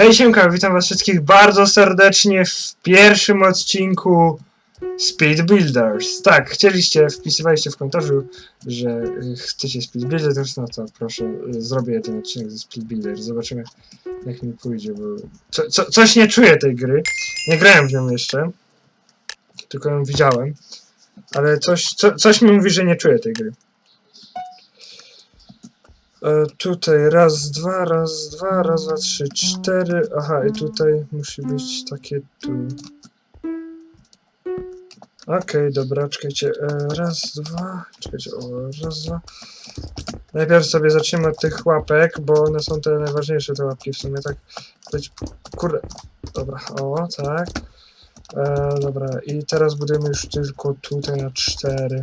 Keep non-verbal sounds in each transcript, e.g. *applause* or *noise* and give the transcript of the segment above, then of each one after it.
Hej Siemka, witam was wszystkich bardzo serdecznie w pierwszym odcinku Speed Builders. Tak, chcieliście, wpisywaliście w komentarzu, że y, chcecie Speed Builders, no to proszę, y, zrobię ten odcinek ze Speed Builders. Zobaczymy jak mi pójdzie, bo co, co, coś nie czuję tej gry. Nie grałem w nią jeszcze, tylko ją widziałem, ale coś, co, coś mi mówi, że nie czuję tej gry. E, tutaj raz, dwa, raz, dwa, raz, dwa, trzy, cztery. Aha, i tutaj musi być takie tu. Okej, dobra, czekajcie. E, raz, dwa. Czekajcie, o, raz, dwa. Najpierw sobie zaczniemy od tych łapek, bo one są te najważniejsze, te łapki w sumie, tak. Kurde. Dobra, o, tak. E, dobra, i teraz budujemy już tylko tutaj na cztery.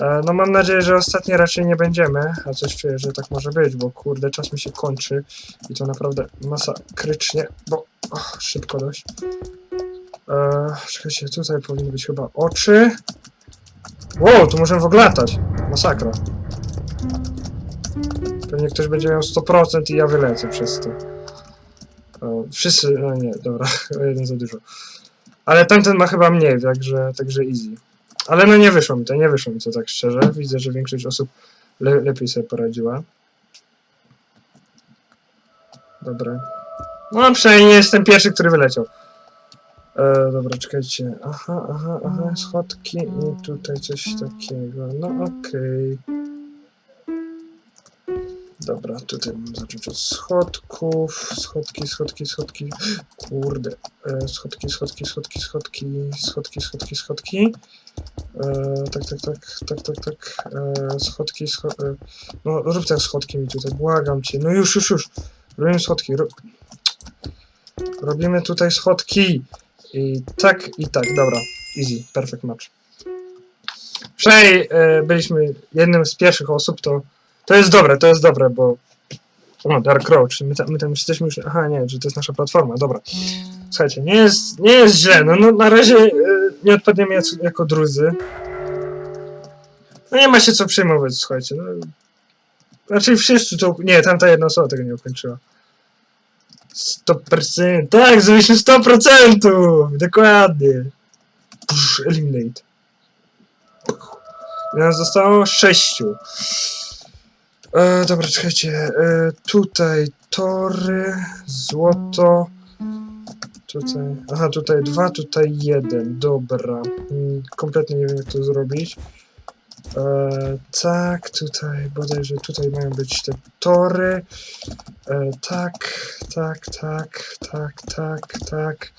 E, No mam nadzieję, że ostatnie raczej nie będziemy, a coś czuję, że tak może być, bo kurde, czas mi się kończy i to naprawdę masakrycznie, bo szybko dość. E, czekajcie, tutaj powinny być chyba oczy. Wow, tu możemy w ogóle latać. Masakra. Pewnie ktoś będzie miał 100% i ja wylecę przez to. E, wszyscy, no nie, dobra, *laughs* jeden za dużo. Ale tamten ma chyba mniej, także, także easy. Ale no nie wyszło mi to, nie wyszło mi to tak szczerze. Widzę, że większość osób le lepiej sobie poradziła. Dobra. No przynajmniej nie jestem pierwszy, który wyleciał. E, dobra, czekajcie. Aha, aha, aha, schodki i tutaj coś takiego. No okej. Dobra, tutaj mam zacząć od schodków. Schodki, schodki, schodki. Kurde. E, schodki, schodki, schodki, schodki, schodki, schodki, schodki. E, tak, tak, tak, tak, tak, tak. E, schodki, scho e, no rób te schodki mi tutaj, błagam cię. No już, już, już. Robimy schodki. Ro Robimy tutaj schodki. I tak, i tak, dobra. Easy, perfect match. Wczoraj e, byliśmy jednym z pierwszych osób, to to jest dobre, to jest dobre, bo o, Dark Roach, my, tam- my tam jesteśmy już, aha nie, że to jest nasza platforma, dobra. Słuchajcie, nie jest, nie jest źle, no, no na razie e, nie odpadniemy jako, drudzy. No nie ma się co przejmować, słuchajcie, no. Raczej wszyscy to, nie, tamta jedna osoba tego nie ukończyła. 100%, tak, zrobiliśmy 100%! Dokładnie. Psz, eliminate. I zostało 6. E, dobra, czekajcie. E, tutaj tory, złoto. Tutaj. Aha, tutaj dwa, tutaj jeden. Dobra. Mm, Kompletnie nie wiem, jak to zrobić. E, tak, tutaj bodajże tutaj mają być te tory. E, tak, tak, tak, tak, tak, tak.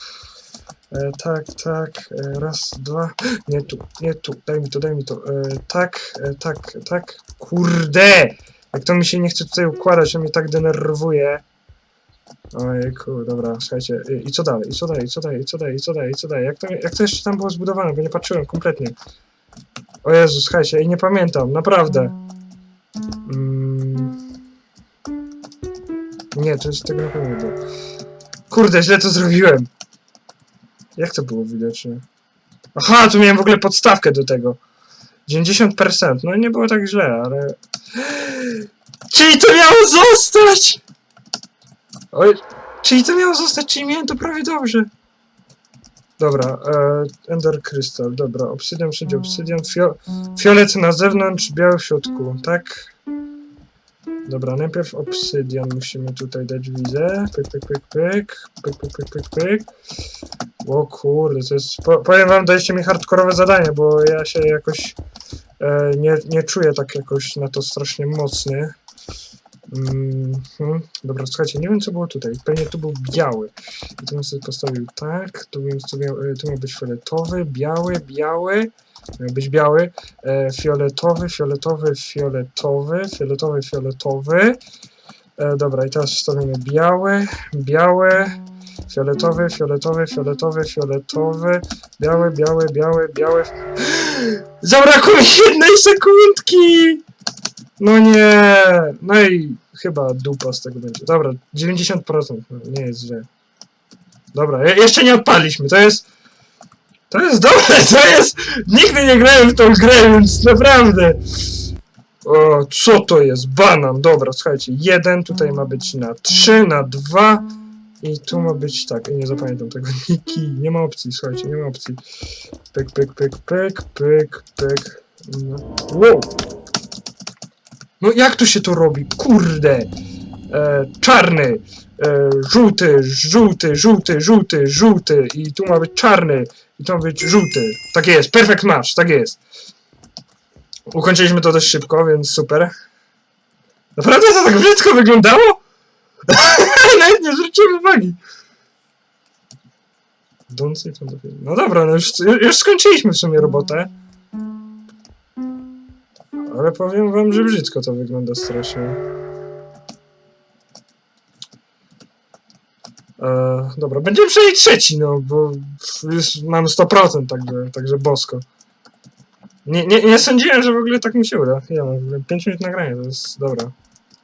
E, tak, tak. E, raz, dwa. Nie tu, nie tu. Daj mi to, daj mi to. E, tak, e, tak, tak. Kurde! Jak to mi się nie chce tutaj układać, to mnie tak denerwuje. Ojejku, dobra, słuchajcie. I, i co dalej? I co dalej? I co dalej? I co dalej? I co dalej? I co dalej? Jak to, jak to jeszcze tam było zbudowane? Bo nie patrzyłem kompletnie. O Jezu, słuchajcie, i nie pamiętam, naprawdę. Mm. Nie, to jest tego nie było. Kurde, źle to zrobiłem. Jak to było widoczne? Aha, tu miałem w ogóle podstawkę do tego. 90%. No nie było tak źle, ale... Czyli to miało zostać! Oj, czyli to miało zostać, czyli miałem to prawie dobrze. Dobra, e, Ender Crystal, dobra, obsydian wszędzie, obsydian, fio fiolet na zewnątrz, biały w środku, tak? Dobra, najpierw obsydian musimy tutaj dać wizę, pyk, pyk, pyk, pyk, pyk, pyk, pyk, pyk, pyk. O kurde, to jest, po, powiem wam, daliście mi hardkorowe zadanie, bo ja się jakoś e, nie, nie czuję tak jakoś na to strasznie mocny. Mhm. Dobra, słuchajcie, nie wiem co było tutaj. Pewnie tu był biały. I tu bym sobie postawił tak. Tu, bym e, tu miał być fioletowy, biały, biały. Miał być biały, e, fioletowy, fioletowy, fioletowy, fioletowy, fioletowy. E, dobra, i teraz wstawimy biały, biały, fioletowy, fioletowy, fioletowy, fioletowy, biały, biały, biały, biały. Zabrakło mi jednej sekundki! No nie, no i chyba dupa z tego będzie. Dobra, 90%, no, nie jest źle. Dobra, je- jeszcze nie odpaliśmy, to jest... To jest dobre, to jest... Nigdy nie grałem w tą grę, więc naprawdę... O, co to jest? Banan, dobra, słuchajcie, jeden tutaj ma być na trzy, na dwa i tu ma być tak, nie zapamiętam tego, Niki, nie ma opcji, słuchajcie, nie ma opcji. Pyk, pyk, pyk, pyk, pyk, pyk. No. Wow! No jak to się to robi? Kurde! E, czarny, e, żółty, żółty, żółty, żółty, żółty i tu ma być czarny i tu ma być żółty. Tak jest, perfect match, tak jest. Ukończyliśmy to dość szybko, więc super. Naprawdę to tak brzydko wyglądało? *laughs* Nawet nie zwróciłem uwagi. No dobra, no już, już skończyliśmy w sumie robotę. Ale powiem wam, że brzydko to wygląda strasznie. E, dobra, będziemy przejść trzeci, no, bo już mam 100%, także, także bosko. Nie, nie, nie sądziłem, że w ogóle tak mi się uda. Ja mam 5 minut nagrania, to jest dobra.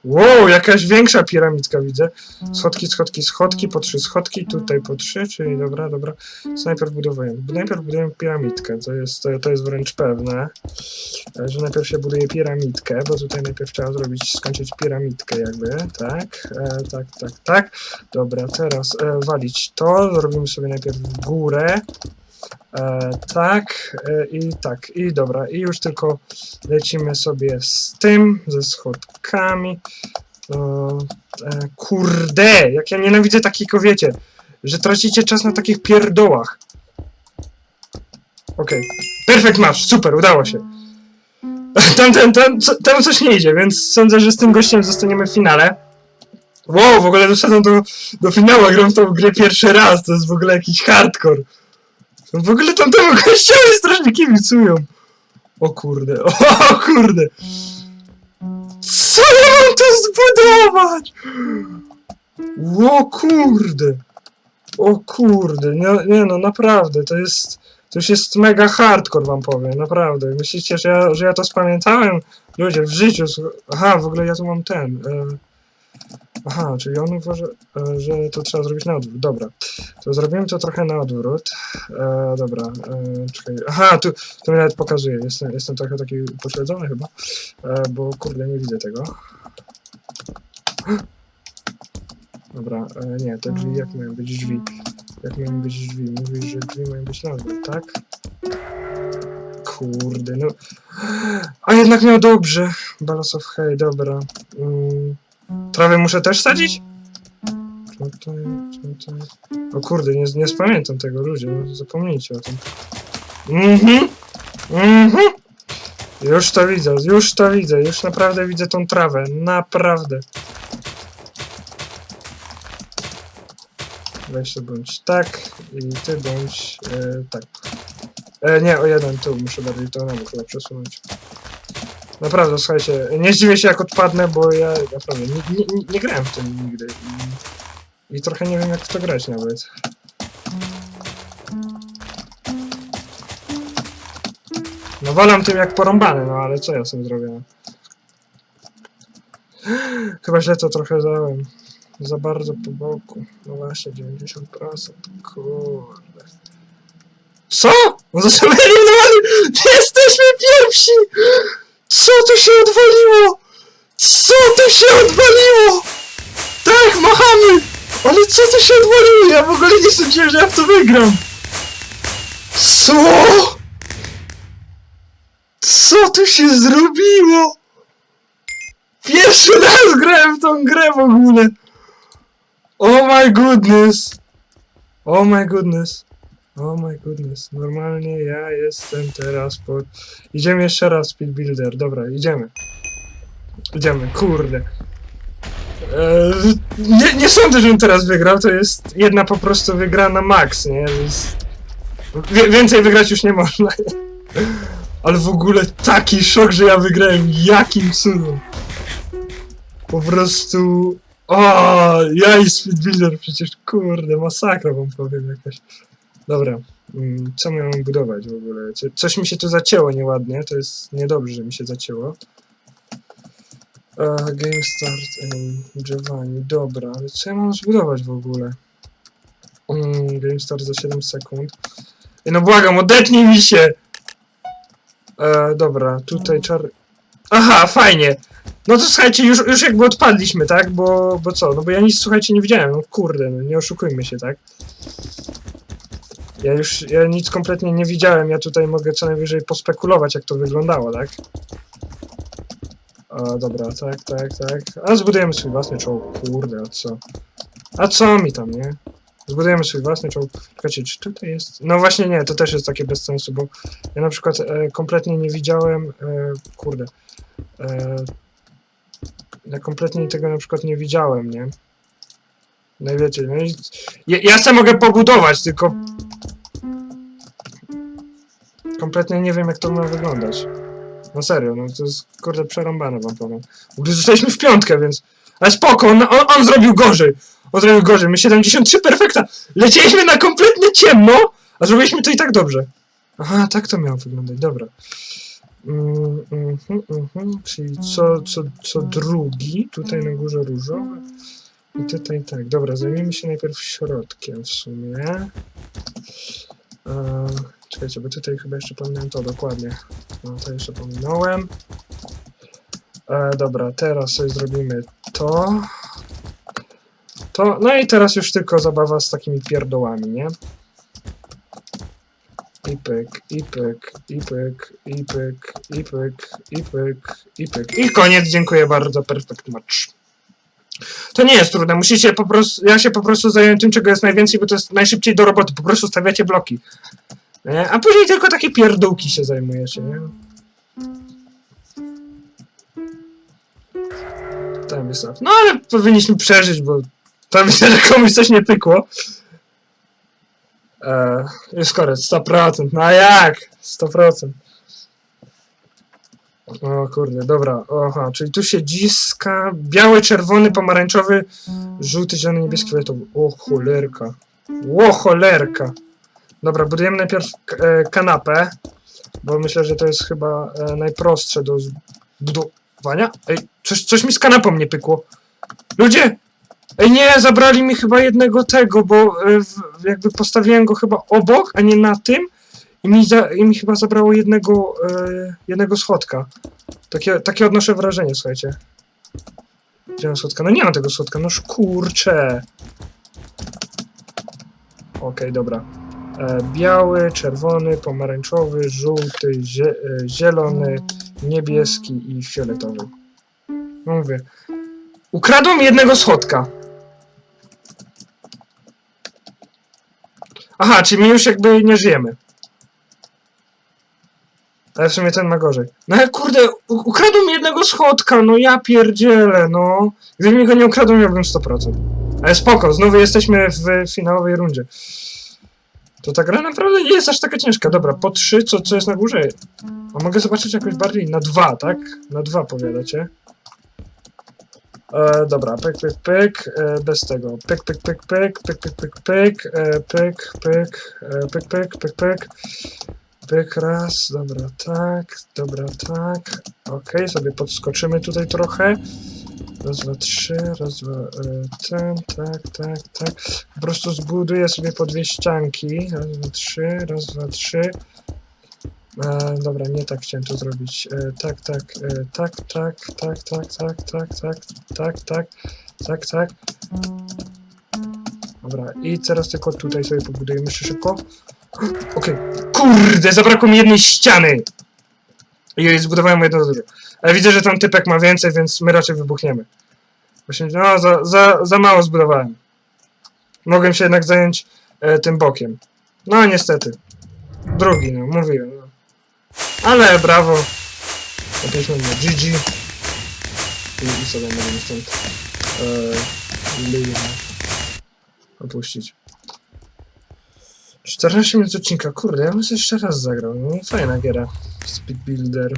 Wow, jakaś większa piramidka widzę. Schodki, schodki, schodki, po trzy schodki, tutaj po trzy, czyli dobra, dobra. Co najpierw budujemy? Najpierw budujemy piramidkę, to jest, to, jest wręcz pewne, że najpierw się buduje piramidkę, bo tutaj najpierw trzeba zrobić, skończyć piramidkę jakby, tak, e, tak, tak, tak. Dobra, teraz e, walić to, zrobimy sobie najpierw w górę, e, tak, e, i tak, i dobra, i już tylko lecimy sobie z tym, ze schodkami. E, e, kurde, jak ja nienawidzę takich, wiecie, że tracicie czas na takich pierdołach. Okej, perfekt masz, super, udało się. *laughs* Tam, tam, tam, tam coś nie idzie, więc sądzę, że z tym gościem zostaniemy w finale. Wow, w ogóle doszedłem do, do finału, gram w tą grę pierwszy raz, to jest w ogóle jakiś hardcore. W ogóle tamtemu gościowi strasznie kibicują. O kurde, *laughs* o kurde. Co ja mam tu zbudować? O kurde. O kurde, nie, nie no naprawdę, to jest, to już jest mega hardcore wam powiem, naprawdę. Myślicie, że ja, że ja to spamiętałem? Ludzie, w życiu, aha, w ogóle ja tu mam ten, e, aha, czyli on uważa, e, że to trzeba zrobić na odwrót, dobra. To zrobimy to trochę na odwrót, e, dobra, e, czekaj, aha, tu, to mi nawet pokazuje, jestem, jestem trochę taki upośledzony chyba, e, bo kurde, nie widzę tego. Dobra, e, nie, te drzwi, jak mają być drzwi? Jak mają być drzwi? Mówisz, że drzwi mają być na odwrót, tak? Kurde, no. A jednak miał dobrze. Balance of Hay, dobra. Mm. Trawę muszę też sadzić? Tutaj, tutaj. O kurde, nie, nie spamiętam tego, ludzie, no, zapomnijcie o tym. Mhm, mhm. Już to widzę, już to widzę, już naprawdę widzę tą trawę, naprawdę. Weź to bądź tak i ty bądź e, tak. E, nie, o jeden tu muszę bardziej to na bok przesunąć. Naprawdę, słuchajcie, nie zdziwię się jak odpadnę, bo ja naprawdę nie, nie, nie, grałem w tym nigdy i, i trochę nie wiem jak w to grać nawet. No walam tym jak porąbany, no ale co ja sobie zrobię? no? Chyba źle to trochę dałem. Za bardzo po boku. No właśnie, 90%. Kurde. Co? No to! *laughs* Jesteśmy pierwsi! Co tu się odwaliło? Co tu się odwaliło? Tak, machamy! Ale co tu się odwaliło? Ja w ogóle nie sądziłem, że ja w to wygram. Co? Co tu się zrobiło? Pierwszy raz grałem w tą grę w ogóle. Oh my goodness. Oh my goodness. Oh my goodness. Normalnie ja jestem teraz pod... Idziemy jeszcze raz, Speed Builder. Dobra, idziemy. Idziemy, kurde. Eee, nie, nie sądzę, żebym teraz wygrał. To jest jedna po prostu wygrana max, nie? Więc... Wie, więcej wygrać już nie można. Ale w ogóle taki szok, że ja wygrałem. Jakim cudem. Po prostu... O, ja i Speed Builder przecież, kurde, masakra wam powiem jakaś. Dobra, mm, co miałem budować w ogóle? Co, coś mi się tu zacięło nieładnie, to jest niedobrze, że mi się zacięło. E, game start, Giovanni, dobra, ale co ja mam zbudować w ogóle? Mm, game start za 7 sekund. No błagam, odetnij mi się! E, dobra, tutaj czar... Aha, fajnie. No to słuchajcie, już, już jakby odpadliśmy, tak? Bo, bo co? No bo ja nic, słuchajcie, nie widziałem. No kurde, no nie oszukujmy się, tak? Ja już, ja nic kompletnie nie widziałem. Ja tutaj mogę co najwyżej pospekulować, jak to wyglądało, tak? O, dobra, tak, tak, tak. A zbudujemy swój własny czołg. Kurde, a co? A co mi tam, nie? Zbudujemy swój własny czołg. Czekajcie, czy tutaj jest... No właśnie nie, to też jest takie bez sensu, bo ja na przykład e, kompletnie nie widziałem... E, kurde. E, ja kompletnie tego na przykład nie widziałem, nie? No i wiecie, no i... Ja, ja sam mogę pobudować, tylko... Kompletnie nie wiem, jak to ma wyglądać. No serio, no to jest kurde przerąbane wam powiem. W ogóle zostaliśmy w piątkę, więc... Ale spoko, on, on, on zrobił gorzej. On zrobił gorzej. My 73 perfekta. Lecieliśmy na kompletnie ciemno, a zrobiliśmy to i tak dobrze. Aha, tak to miało wyglądać, dobra. Mm, mhm, mhm, czyli co, co, co drugi, tutaj na górze różowy i tutaj tak. Dobra, zajmijmy się najpierw środkiem w sumie. E, czekajcie, bo tutaj chyba jeszcze pominąłem to dokładnie. No to jeszcze pominąłem. E, dobra, teraz sobie zrobimy to. To, no i teraz już tylko zabawa z takimi pierdołami, nie? I pyk, i pyk, i pyk, i pyk, i pyk, i pyk, i pyk. I koniec, dziękuję bardzo, perfect match. To nie jest trudne, musicie po prostu, ja się po prostu zająłem tym, czego jest najwięcej, bo to jest najszybciej do roboty, po prostu stawiacie bloki. Nie? A później tylko takie pierdółki się zajmujecie, nie? Tam jest. No ale powinniśmy przeżyć, bo tam myślę, że *laughs* komuś coś nie pykło. Eee, jest koniec, 100%. No a jak? 100%. O kurde, dobra. Oha, czyli tu się dziska. Biały, czerwony, pomarańczowy, żółty, zielony, niebieski, fioletowy. O cholerka. O cholerka. Dobra, budujemy najpierw e, kanapę, bo myślę, że to jest chyba e, najprostsze do zbudowania. Ej, coś, coś mi z kanapą nie pykło. Ludzie! Ej, nie, zabrali mi chyba jednego tego, bo e, jakby postawiłem go chyba obok, a nie na tym. I mi, za, i mi chyba zabrało jednego, e, jednego schodka. Takie, takie odnoszę wrażenie, słuchajcie. Gdzie mam schodka? No nie mam tego schodka, no kurcze. Okej, dobra. E, biały, czerwony, pomarańczowy, żółty, zie, e, zielony, niebieski i fioletowy. No mówię. Ukradłem jednego schodka. Aha, czyli my już jakby nie żyjemy. Ale w sumie ten ma gorzej. No ale kurde, u- ukradłem jednego schodka, no ja pierdzielę, no. Gdyby mi go nie ukradł, miałbym 100%. Ale spoko, znowu jesteśmy w finałowej rundzie. To ta gra naprawdę nie jest aż taka ciężka. Dobra, po 3, co, co jest na górze? A mogę zobaczyć jakoś bardziej na 2, tak? Na 2 powiadacie. E, dobra, pyk, pyk, pyk, e, bez tego. Pyk, pyk, pyk, pyk, pyk, pyk, pyk, pyk, e, pyk, pyk, e, pyk, pyk, pyk, pyk. Pyk, raz, dobra, tak, dobra, tak. Okej, sobie podskoczymy tutaj trochę. Raz, dwa, trzy, raz, dwa, e, ten, tak, tak, tak. Po prostu zbuduję sobie po dwie ścianki. Raz, dwa, trzy, raz, dwa, trzy. E, dobra, nie tak chciałem to zrobić. E, tak, tak, e, tak, tak, tak, tak, tak, tak, tak, tak, tak, tak, tak. Dobra, i teraz tylko tutaj sobie pobudujemy jeszcze szybko. Okej, kurde, zabrakło mi jednej ściany! I zbudowałem jedno za drugie. Ale widzę, że tam typek ma więcej, więc my raczej wybuchniemy. Właśnie, no, za, za, za mało zbudowałem. Mogłem się jednak zająć e, tym bokiem. No, niestety. Drugi, no, mówiłem. No. Ale brawo. Napięliśmy na GG. I, i sobie możemy stąd e, opuścić. 14 minut odcinka. Kurde, ja bym sobie jeszcze raz zagrał. No, fajna giera. Speed Builder.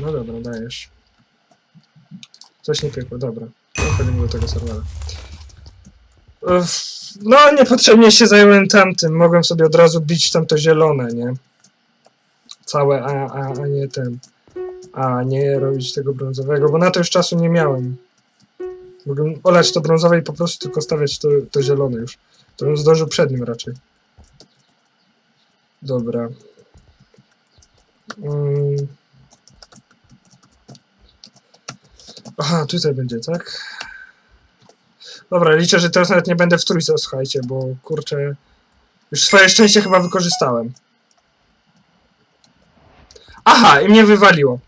No dobra, dajesz. Coś nie pykło, dobra. Przechodzimy do tego serwera. Uff, No, niepotrzebnie się zająłem tamtym. Mogłem sobie od razu bić tam to zielone, nie? Całe, a, a, a nie ten. A nie robić tego brązowego, bo na to już czasu nie miałem. Mogłem olać to brązowe i po prostu tylko stawiać to, to zielone już. To bym zdążył przed nim raczej. Dobra. Mm. Aha, tutaj będzie, tak? Dobra, liczę, że teraz nawet nie będę w trójce, słuchajcie, bo kurczę... Już swoje szczęście chyba wykorzystałem. Aha, i mnie wywaliło.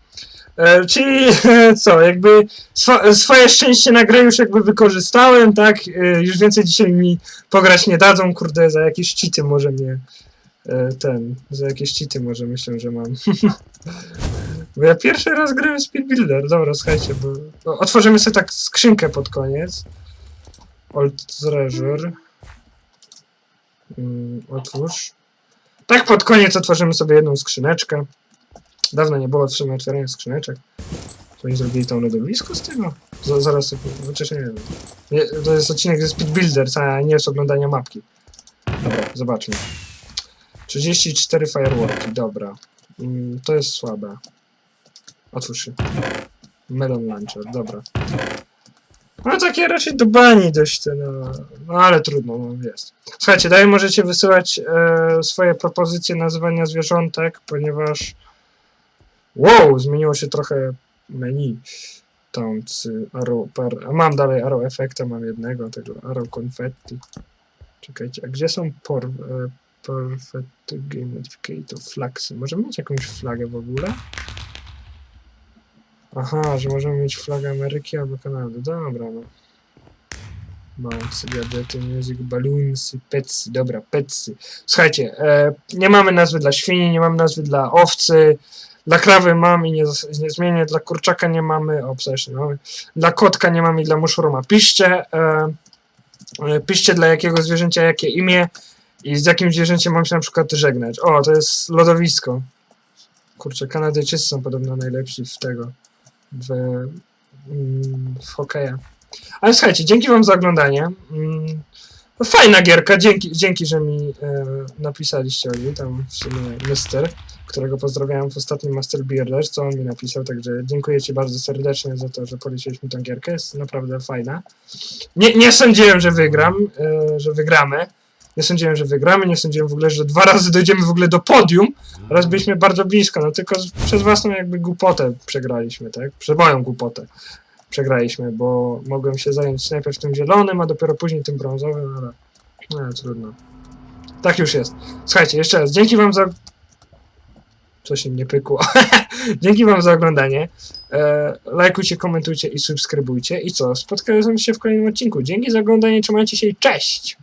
E, czyli *laughs* co, jakby swo, swoje szczęście na grę już jakby wykorzystałem, tak? E, już więcej dzisiaj mi pograć nie dadzą, kurde, za jakieś cheaty może mnie ten, za jakieś cheaty może myślę, że mam. *laughs* bo ja pierwszy raz grałem Speed Builder, dobra, słuchajcie, bo no, otworzymy sobie tak skrzynkę pod koniec. Old Treasure. Mm, otwórz. Tak pod koniec otworzymy sobie jedną skrzyneczkę. Dawno nie było sumie otwierania skrzyneczek. To oni zrobili tam lodowisko z tego? Z, zaraz sobie, chociaż nie wiem. To jest odcinek ze Speed Builders, a nie z oglądania mapki. Dobra, zobaczmy. 34 fireworki, dobra. Mm, to jest słabe. Otwórz się. Melon Launcher, dobra. No takie raczej do dość, te, no, no ale trudno, no jest. Słuchajcie, dalej możecie wysyłać e, swoje propozycje nazywania zwierzątek, ponieważ wow, zmieniło się trochę menu. Taunts, y, arrow, per, a mam dalej arrow efekta, mam jednego, tego arrow confetti. Czekajcie, a gdzie są por, e, perfect game modificator, flagsy? Możemy mieć jakąś flagę w ogóle? Aha, że możemy mieć flagę Ameryki albo Kanady. Dobra, no. Mounts, gadżety, music, balloonsy, petsy. Dobra, petsy. Słuchajcie, e, nie mamy nazwy dla świni, nie mamy nazwy dla owcy. Dla krawy mam i nie, zas- nie zmienię. Dla kurczaka nie mamy. O, nie mamy. Dla kotka nie mamy i dla muszuruma. Piszcie, e, e, piszcie dla jakiego zwierzęcia jakie imię i z jakim zwierzęciem mam się na przykład żegnać. O, to jest lodowisko. Kurczę, Kanadyjczycy są podobno najlepsi w tego w, mm, w hokeja. Ale słuchajcie, dzięki wam za oglądanie. Mm, no Fajna gierka, dzięki, dzięki że mi e, napisaliście o niej, tam w sumie Mister, którego pozdrawiałem w ostatnim Master Builder, co on mi napisał, także dziękuję ci bardzo serdecznie za to, że poleciłeś tę gierkę, jest naprawdę fajna. Nie, nie sądziłem, że wygram, e, że wygramy, nie sądziłem, że wygramy, nie sądziłem w ogóle, że dwa razy dojdziemy w ogóle do podium, Raz byliśmy bardzo blisko, no tylko przez własną jakby głupotę przegraliśmy, tak? Przez moją głupotę przegraliśmy, bo mogłem się zająć najpierw tym zielonym, a dopiero później tym brązowym, ale no, trudno. Tak już jest. Słuchajcie, jeszcze raz, dzięki wam za... Coś im nie pykło. *laughs* dzięki wam za oglądanie. E, lajkujcie, komentujcie i subskrybujcie. I co? Spotkamy się w kolejnym odcinku. Dzięki za oglądanie, trzymajcie się i cześć!